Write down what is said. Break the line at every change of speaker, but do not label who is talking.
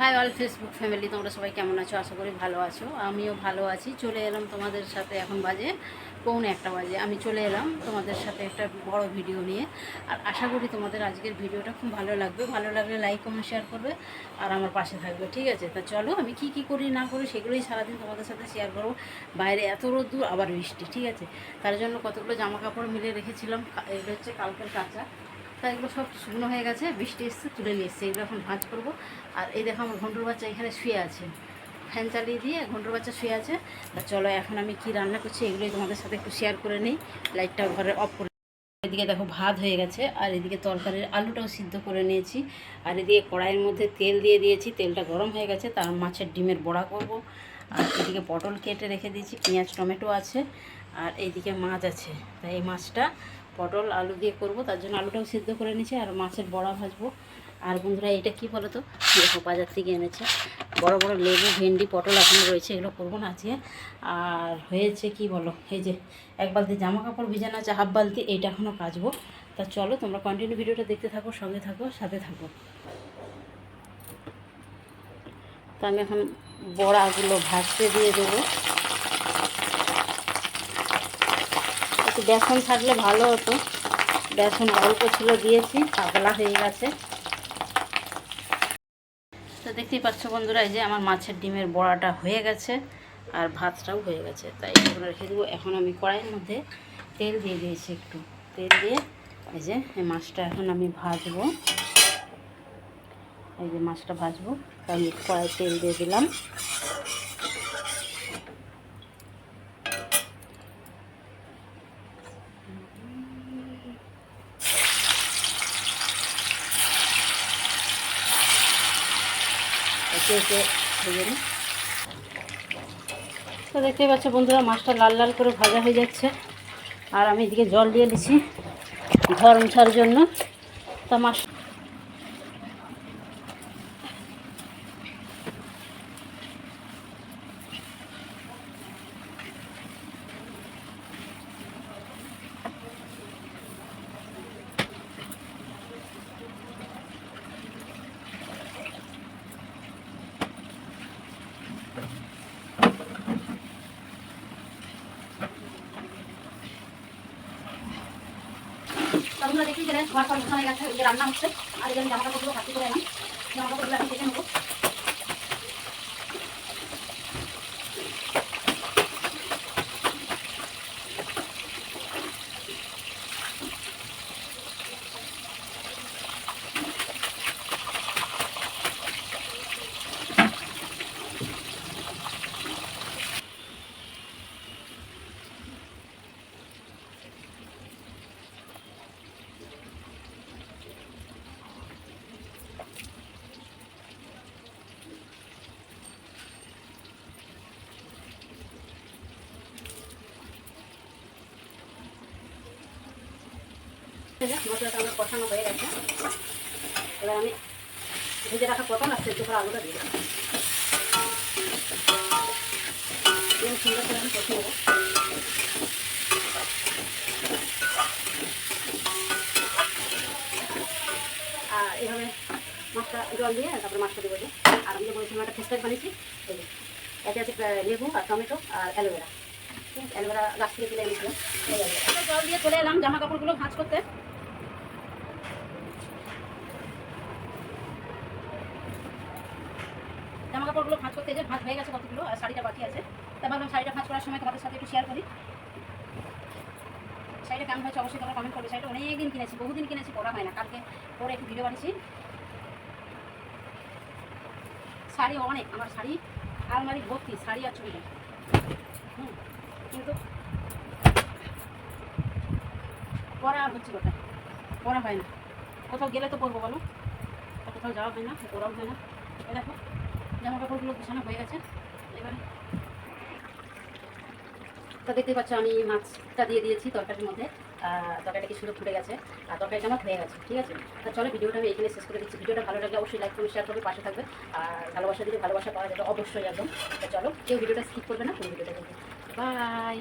High all Facebook family তোমরা সবাই কেমন আছো? আশা করি ভালো আছো। আমিও ভালো আছি। চলে এলাম তোমাদের সাথে এখন বাজে পৌনে একটা বাজে। আমি চলে এলাম তোমাদের সাথে একটা বড় ভিডিও নিয়ে। আর আশা করি তোমাদের আজকের ভিডিওটা খুব ভালো লাগবে। ভালো লাগলে লাইক কমেন্ট শেয়ার করবে আর আমার পাশে থাকবে, ঠিক আছে? তা চলো, আমি কি কি করি না করি সেগুলোই সারাদিন তোমাদের সাথে শেয়ার করব। বাইরে এত রোদ্দুর, আবার বৃষ্টি, ঠিক আছে? তার জন্য কতগুলো জামা কাপড় মিলে রেখেছিলাম। এগুলো হচ্ছে কালকের কাঁচা। তা এগুলো সব শুকনো হয়ে গেছে, বৃষ্টি এসছে, তুলে নিয়ে এসছে। এগুলো এখন ভাঁজ করব। আর এই দেখো আমার ঘন্টুর বাচ্চা এখানে শুয়ে আছে। ফ্যান চালিয়ে দিয়ে ঘন্টুর বাচ্চা শুয়ে আছে। চলো, এখন আমি কি রান্না করছি এগুলোই তোমাদের সাথে একটু শেয়ার করে নিই। লাইটটা ঘরে অফ করে এদিকে দেখো ভাত হয়ে গেছে, আর এদিকে তরকারির আলুটাও সিদ্ধ করে নিয়েছি। আর এদিকে কড়াইয়ের মধ্যে তেল দিয়ে দিয়েছি। তেলটা গরম হয়ে গেছে, তার মাছের ডিমের বড়া করব। আর এদিকে পটল কেটে রেখে দিয়েছি, পেঁয়াজ, টমেটো আছে। আর এইদিকে মাছ আছে। তাই এই মাছটা পটল, আলু দিয়ে করব। তার জন্য আলুটাও সিদ্ধ করে নিয়েছি আর মাছের বড়া ভাজবো। আর বন্ধুরা, এটা কি বলো তো দেখো, বাজার থেকে এনেছে। বড় বড় লেবু, ভেন্ডি, পটল এখন রয়েছে, এগুলো করব না আজকে। আর হয়েছে কি বলো? এই যে, এক বালতি জামা কাপড় ভিজানো আছে, হাফ বালতি, এইটা এখনও কাচবো। তা চলো, তোমরা কন্টিনিউ ভিডিওটা দেখতে থাকো, সঙ্গে থাকো, সাথে থাকো। তো আমি এখন বড়াগুলো ভাজতে দিয়ে দেবো। একটু বেসন থাকলে ভালো হতো। বেসন অল্প ছিল, দিয়েছি, পাতলা হয়ে গেছে। তো দেখতেই পাচ্ছ বন্ধুরা, এই যে আমার মাছের ডিমের বড়াটা হয়ে গেছে আর ভাতটাও হয়ে গেছে। তাই রেখে দেবো। এখন আমি কড়াইয়ের মধ্যে তেল দিয়ে দিয়েছি একটু। তেল দিয়ে এই যে এই মাছটা এখন আমি ভাজবো। এই যে মাছটা ভাজবো। আমি কড়াই তেল দিয়ে দিলাম। তো দেখতেই পাচ্ছ বন্ধুরা, মাছটা লাল লাল করে ভাজা হয়ে যাচ্ছে। আর আমি এদিকে জল দিয়ে দিছি ঘর মোছার জন্য। তা মাছ তোমরা দেখি গেলে ঘর সব মোছানো গেছে রান্না হচ্ছে। আর এখানে জামা কাপড়গুলো হাতি করে আনি জামা কাপড়গুলো আমি কেটে মশলাটা আমার কষানো হয়ে গেছে। এবার আমি ভেজে রাখা পটল আর সেদ্ধ করা আলুটা দিয়ে দেবো। সুন্দর করে আমি কষে নেব। আর এইভাবে মাছটা জল দিয়ে তারপরে মাছটা দেবো। আর আমি যে বলেছিলাম একটা ফেসপ্যাক বানিয়েছি, এই এতে আছে লেবু আর টমেটো আর অ্যালোভেরা। অ্যালোভেরা গাছ থেকে তুলে এনেছিলাম। জল দিয়ে চলে এলাম, জামা কাপড়গুলো ভাঁজ করতে। জামা কাপড়গুলো ভাঁজ করতে যে ভাঁজ হয়ে গেছে কতগুলো, আর শাড়িটা বাকি আছে। তা ভাবলাম শাড়িটা ভাঁজ করার সময় তোমাদের সাথে একটু শেয়ার করি। শাড়িটা কেমন হয়েছে অবশ্যই তোমরা কমেন্ট করবে। শাড়িটা অনেক দিন কিনেছি, বহুদিন কিনেছি, পরা হয় না। কালকে পরে একটু ভিডিও বানিয়েছি। শাড়ি অনেক, আমার শাড়ি, আলমারি ভর্তি, শাড়ি আর চুড়িদার। হুম, কিন্তু পরা আর হচ্ছে কোথায়? পরা হয় না। কোথাও গেলে তো পরবো বলো? কোথাও যাওয়া হয় না পরাও হয় না। দেখো। জামা কাপড়গুলো গুছানো হয়ে গেছে। এবার তো দেখতেই পাচ্ছ আমি মাছটা দিয়ে দিয়েছি তরকারির মধ্যে। তরকারিটা কি সুন্দর ফুটে গেছে। আর তরকারিটা আমার হয়ে গেছে, ঠিক আছে? তা চলো, ভিডিওটা আমি এখানে শেষ করে দিচ্ছি। ভিডিওটা ভালো লাগলে অবশ্যই লাইক করবে শেয়ার করবে, পাশে থাকবে। আর ভালোবাসা দিলে ভালোবাসা পাওয়া যাবে অবশ্যই একদম। তো চলো, কেউ ভিডিওটা স্কিপ করবে না, পুরো ভিডিওটা দেখবে। বাই